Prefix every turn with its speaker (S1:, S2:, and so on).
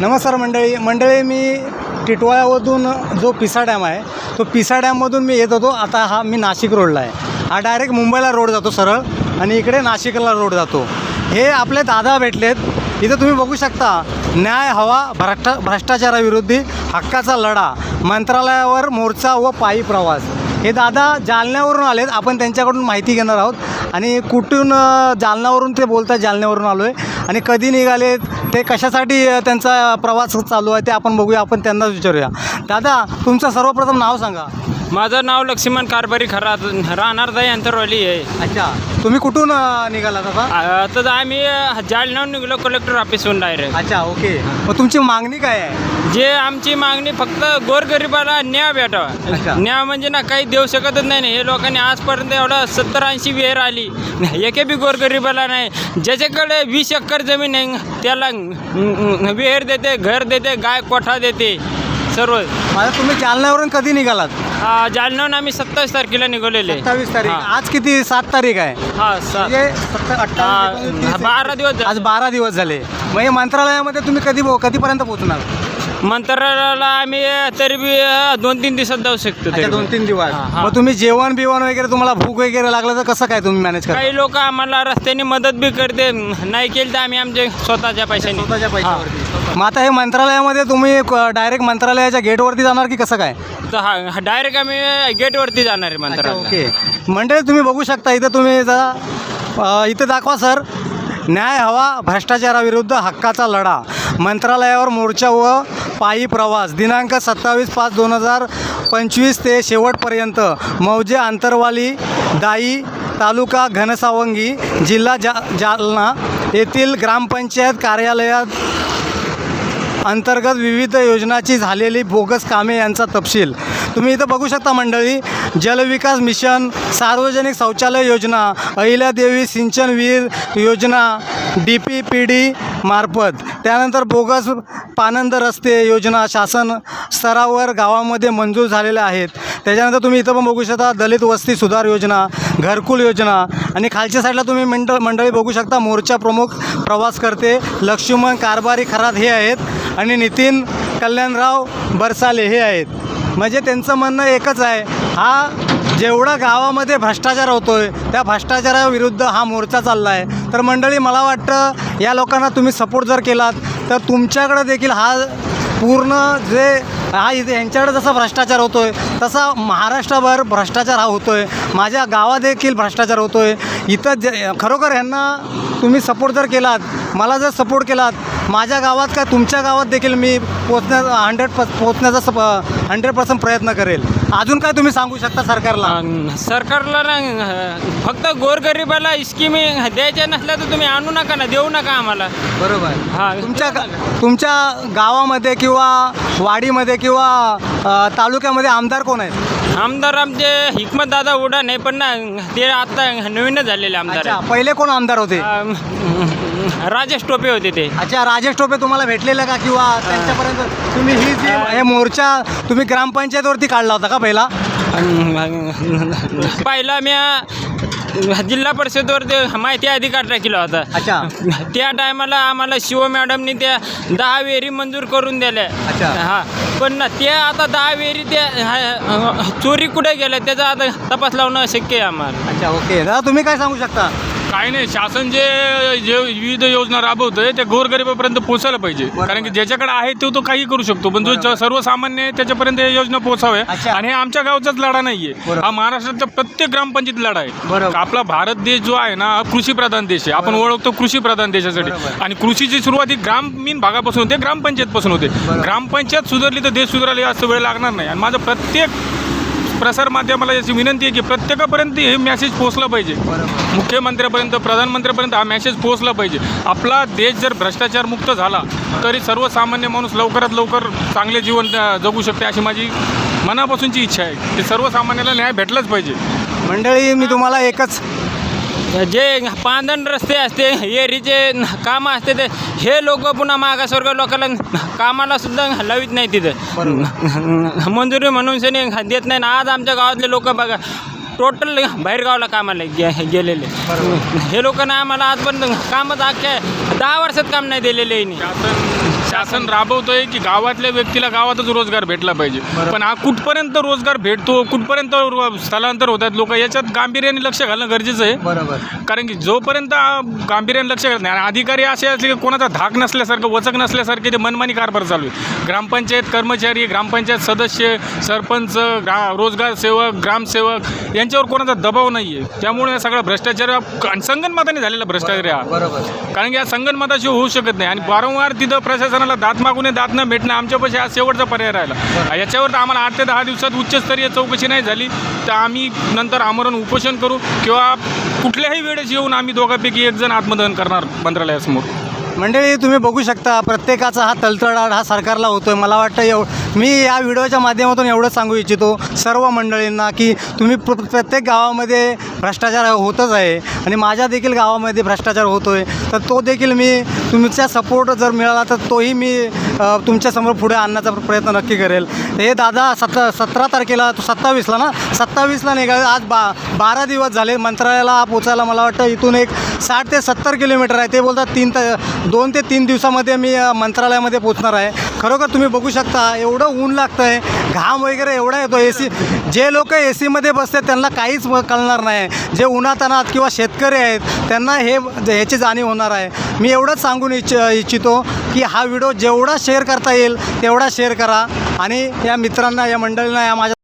S1: नमस्कार मंडळी मंडळी मी टिटवाळ्यामधून जो पिसा डॅम आहे तो पिसा डॅममधून मी येत होतो. आता हा मी नाशिक रोडला आहे. हा डायरेक्ट मुंबईला रोड जातो सरळ आणि इकडे नाशिकला रोड जातो. हे आपले दादा भेटलेत. इथं तुम्ही बघू शकता न्याय हवा भ्रष्टा भ्रष्टाचाराविरुद्धी हक्काचा लढा मंत्रालयावर मोर्चा व पायी प्रवास. हे दादा जालन्यावरून आलेत. आपण त्यांच्याकडून माहिती घेणार आहोत. आणि कुठून जालन्यावरून ते बोलतात जालन्यावरून आलो आहे आणि कधी निघालेत? ते कशासाठी त्यांचा प्रवास चालू आहे ते आपण बघूया आपण त्यांनाच विचारूया. दादा तुमचं सर्वप्रथम नाव सांगा.
S2: माझं नाव लक्ष्मण कारभारी खरा राहणार दही अंतरवाली आहे.
S1: अच्छा. तुम्ही कुठून अ, निघालात आता
S2: तर आम्ही जालन्याहून निघलो कलेक्टर ऑफिसहून डायरेक्ट
S1: अच्छा ओके. मग तुमची मागणी काय आहे?
S2: जे आमची मागणी फक्त गोरगरिबाला न्याय
S1: अच्छा.
S2: भेटावा न्याय म्हणजे ना काही देऊ शकतच नाही ना. हे लोकांनी आजपर्यंत एवढा सत्तर ऐंशी विहीर आली. एके बी गोरगरिबाला नाही. ज्याच्याकडे वीस एकर जमीन आहे त्याला विहीर देते घर देते गाय कोठा देते. सर्व
S1: माझा तुम्ही जालन्यावरून कधी निघालात?
S2: आ, जालन्याहून आम्ही सत्तावीस तारखेला निघालेले
S1: सत्तावीस तारीख.
S2: हा.
S1: आज किती? सात तारीख आहे.
S2: हा सा
S1: म्हणजे सत्ता
S2: बारा दिवस झाले.
S1: आज बारा दिवस झाले. मग हे मंत्रालयामध्ये तुम्ही कधी कधीपर्यंत पोहोचणार?
S2: मंत्रालयाला आम्ही तरी बी दोन तीन दिवसात जाऊ शकतो
S1: अच्छा
S2: तरी.
S1: दोन तीन दिवस.
S2: हा.
S1: मग तुम्ही जेवण बिवण वगैरे तुम्हाला भूक वगैरे लागलं तर कसं काय तुम्ही मॅनेज करा
S2: काही लोक आम्हाला रस्त्याने मदत बी करते. नाही केली तर आम्ही आमच्या स्वतःच्या पैशाने.
S1: स्वतःच्या. पैशावरती. मग आता हे मंत्रालयामध्ये तुम्ही डायरेक्ट मंत्रालयाच्या गेटवरती जाणार की कसं काय?
S2: तर हा डायरेक्ट आम्ही गेटवरती जाणार आहे
S1: अच्छा
S2: मंत्रालयाला.
S1: ओके मंडळी तुम्ही बघू शकता इथं तुम्ही जरा अ, इथं दाखवा सर. न्याय हवा भ्रष्टाचाराविरुद्ध हक्काचा लढा. मंत्रालयावर मोर्चा व पायी प्रवास दिनांक सत्तावीस पाच दोन हजार पंचवीस ते शेवटपर्यंत मौजे आंतरवाली दाई तालुका घनसावंगी जिल्हा जा जालना येथील ग्रामपंचायत कार्यालयात अंतर्गत विविध योजनाची झालेली बोगस कामे यांचा तपशील. तुम्ही इथं बघू शकता मंडळी जलविकास मिशन सार्वजनिक शौचालय योजना अहिल्यादेवी सिंचन विहीर योजना डी पी पी डी मार्फत. त्यानंतर बोगस पानंद रस्ते योजना शासन स्तरावर गावामध्ये मंजूर झालेल्या आहेत. त्याच्यानंतर तुम्ही इथं पण बघू शकता दलित वस्ती सुधार योजना घरकुल योजना. आणि खालच्या साईडला तुम्ही मंडळ मंडळी बघू शकता मोर्चा प्रमुख प्रवास करते. लक्ष्मण कारभारी खरात हे आहेत. आणि नितीन कल्याणराव बरसाले हे आहेत. म्हणजे त्यांचं म्हणणं एकच आहे हा जेवढा गावामध्ये भ्रष्टाचार होतो आहे त्या भ्रष्टाचाराविरुद्ध हा मोर्चा चालला आहे तर मंडळी मला वाटतं या लोकांना तुम्ही सपोर्ट जर केलात तर तुमच्याकडे देखील हा पूर्ण जे हा इथे यांच्याकडे जसा भ्रष्टाचार होतो आहे तसा महाराष्ट्रभर भ्रष्टाचार हा होतो आहे माझ्या गावादेखील भ्रष्टाचार होतो आहे इथं जे खरोखर यांना तुम्ही सपोर्ट जर केलात मला जर सपोर्ट केलात माझ्या गावात काय तुमच्या गावात देखील मी पोचण्या हंड्रेड प पोचण्याचा सप हंड्रेड पर्सेंट प्रयत्न करेल. अजून काय तुम्ही सांगू शकता सरकारला?
S2: सरकारला ना फक्त गोरगरिबाला स्कीमी द्यायच्या नसल्या तर तुम्ही आणू नका ना देऊ नका आम्हाला.
S1: बरोबर.
S2: हा.
S1: तुमच्या तुमच्या गावामध्ये किंवा वाडीमध्ये किंवा तालुक्यामध्ये आमदार कोण आहेत?
S2: आमदार आमचे हिकमत दादा उडा नाही पण ना ते आता नवीनच झालेले आमदार
S1: अच्छा. पहिले कोण आमदार होते?
S2: राजेश टोपे होते ते.
S1: अच्छा राजेश टोपे तुम्हाला भेटलेलं का किंवा त्यांच्यापर्यंत तुम्ही ही जी हे मोर्चा तुम्ही ग्रामपंचायतवरती काढला होता का पहिला?
S2: पहिला मी जिल्हा परिषदवर ते माहिती अधिकार टाकला होता.
S1: अच्छा.
S2: त्या टायमाला आम्हाला शिव मॅडमनी त्या दहा वेरी मंजूर करून दिल्या.
S1: अच्छा.
S2: हा. पण ना ते आता दहा वेरी ते हा, चोरी कुठे गेल्या त्याचा आता तपास लावणं शक्य आहे आम्हाला.
S1: अच्छा ओके. दादा तुम्ही काय सांगू शकता?
S3: काही नाही शासन जे जे विविध योजना राबवतोय त्या गोरगरिबापर्यंत पोहोचायला पाहिजे. कारण की ज्याच्याकडे आहे तो तो काही करू शकतो. पण जो ज- सर्वसामान्य आहे त्याच्यापर्यंत या योजना पोहोचाव्या
S1: अच्छा.
S3: आणि हे आमच्या गावचाच लढा नाहीये.
S1: बरोबर.
S3: हा महाराष्ट्राच्या प्रत्येक ग्रामपंचायत लढा आहे.
S1: बरोबर.
S3: आपला भारत देश जो आहे ना हा कृषी प्रधान देश आहे. आपण ओळखतो कृषी प्रधान देशासाठी.
S1: बरोबर.
S3: आणि कृषीची सुरुवात ही ग्रामीण भागापासून होते ग्रामपंचायत पासून होते ग्रामपंचायत सुधारली तर देश सुधारले असं वेळ लागणार नाही. आणि माझं प्रत्येक प्रसार माध्यमाला याची विनंती आहे की प्रत्येकापर्यंत हे मेसेज पोहोचला पाहिजे. मुख्यमंत्र्यापर्यंत प्रधानमंत्र्यापर्यंत हा मेसेज पोहोचला पाहिजे. आपला देश जर भ्रष्टाचार मुक्त झाला तरी सर्वसामान्य माणूस लवकरात लवकर चांगले जीवन जगू शकते अशी माझी मनापासूनची इच्छा आहे. की सर्वसामान्याला न्याय भेटलाच पाहिजे.
S1: मंडळी मी तुम्हाला एकच
S2: जे पांदण रस्ते असते एरीचे कामं असते ते हे लोक पुन्हा मागासवर्ग लोकांना कामाला सुद्धा लावित नाही तिथं. मंजुरी म्हणून शनी देत नाही. ना आज आमच्या गावातले लोक बघा टोटल बाहेर गावाला कामाला गे गेलेले. हे लोकांना आम्हाला आजपर्यंत कामच अख्ख्या दहा वर्षात काम नाही दिलेले
S3: शासन
S2: राबवतोय की गावातल्या व्यक्तीला गावातच रोजगार भेटला पाहिजे. पण हा कुठपर्यंत रोजगार भेटतो कुठपर्यंत स्थलांतर होतात लोक याच्यात गांभीर्याने लक्ष घालणं गरजेचं आहे.
S1: बरोबर.
S2: कारण की जोपर्यंत गांभीर्याने लक्ष घालत नाही आणि अधिकारी असे असले की कोणाचा धाक नसल्यासारखं वचक नसल्यासारखे ते मनमानी कारभार चालू आहे. ग्रामपंचायत कर्मचारी ग्रामपंचायत सदस्य सरपंच ग्रा रोजगार सेवक ग्रामसेवक यांच्यावर कोणाचा दबाव नाही आहे त्यामुळे सगळा भ्रष्टाचार आणि झालेला भ्रष्टाचार हा.
S1: बरोबर.
S2: कारण की या संगनमताशी होऊ शकत नाही. आणि वारंवार तिथं प्रशासनाला दात मागून दात न भेटणं आमच्यापाशी हा शेवटचा पर्याय राहिला. याच्यावर तर आम्हाला आठ ते दहा दिवसात उच्चस्तरीय चौकशी नाही झाली तर आम्ही नंतर आमरण उपोषण करू किंवा कुठल्याही वेळेस येऊन आम्ही दोघांपैकी एक जण आत्मदहन करणार मंत्रालयासमोर.
S1: मंडळी तुम्ही बघू शकता प्रत्येकाचा हा तळतळाट हा सरकारला होतोय. मला वाटतं एव मी या व्हिडिओच्या माध्यमातून एवढं सांगू इच्छितो सर्व मंडळींना की तुम्ही प्र प्रत्येक गावामध्ये भ्रष्टाचार होतच आहे आणि माझ्या देखील गावामध्ये भ्रष्टाचार होतोय. तर तो देखील मी तुमचा सपोर्ट जर मिळाला तर तोही मी तुमच्यासमोर पुढे आणण्याचा प्रयत्न नक्की करेल. हे दादा सत सतरा तारखेला सत्तावीसला ना? सत्तावीसला निघाले. आज बा बारा दिवस झाले मंत्रालयाला पोचायला मला वाटतं इथून एक साठ ते सत्तर किलोमीटर आहे. ते बोलतात तीन त दोन ते तीन दिवसामध्ये मी मंत्रालयामध्ये पोचणार आहे. खरोखर तुम्ही बघू शकता एवढं ऊन लागतं आहे घाम वगैरे एवढा येतो ए सी जे लोक ए सीमध्ये बसतात त्यांना काहीच कळणार नाही. जे उन्हातानात किंवा शेतकरी आहेत त्यांना हे ह्याची जाणीव होणार आहे. मी एवढंच सांगून इच्छ इच्छितो की हा व्हिडिओ जेवढा शेअर करता येईल तेवढा शेअर करा. आणि या मित्रांना या मंडळींना या माझ्या